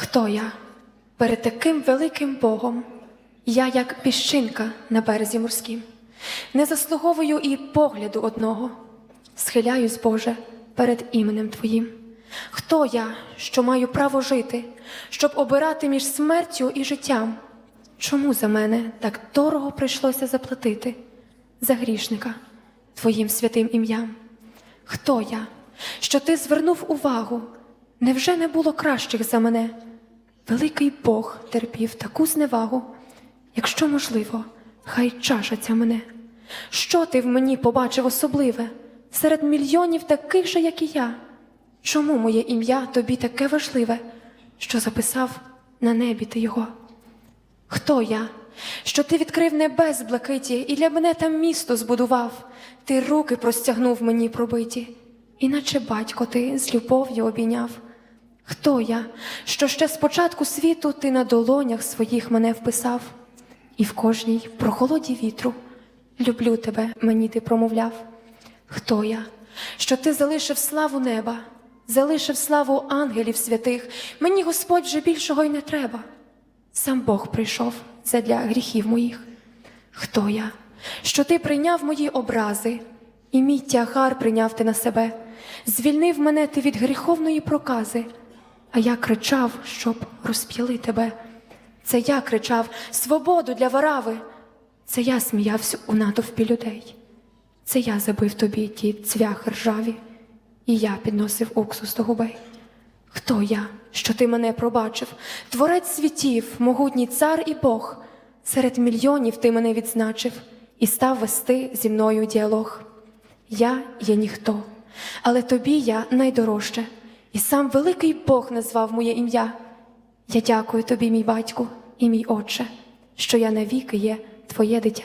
Хто я? Перед таким великим Богом, я, як піщинка на березі морськім, не заслуговую і погляду одного, схиляюсь, Боже, перед іменем Твоїм. Хто я, що маю право жити, щоб обирати між смертю і життям? Чому за мене так дорого прийшлося заплатити за грішника Твоїм святим ім'ям? Хто я, що ти звернув увагу? Невже не було кращих за мене? Великий Бог терпів таку зневагу, якщо можливо, хай чаша мене. Що ти в мені побачив особливе серед мільйонів таких же, як і я? Чому моє ім'я тобі таке важливе, що записав на небі ти його? Хто я? Що ти відкрив небес блакиті, і для мене там місто збудував, ти руки простягнув мені пробиті, іначе батько ти з любов'ю обійняв. Хто я, що ще з початку світу ти на долонях своїх мене вписав, і в кожній прохолоді вітру. Люблю тебе, мені ти промовляв. Хто я, що ти залишив славу неба, залишив славу ангелів святих, мені Господь вже більшого й не треба. Сам Бог прийшов задля гріхів моїх. Хто я, що ти прийняв мої образи, і мій тягар прийняв ти на себе, звільнив мене ти від гріховної прокази, а я кричав, щоб розп'яли тебе. Це я кричав свободу для варави. Це я сміявся у натовпі людей. Це я забив тобі ті цвяхи ржаві, і я підносив уксус до губей. Хто я, що ти мене пробачив, творець світів, могутній цар і Бог, серед мільйонів ти мене відзначив і став вести зі мною діалог. Я є ніхто, але тобі я найдорожче, і сам великий Бог назвав моє ім'я. Я дякую тобі, мій батьку і мій отче, що я навіки є твоє дитя.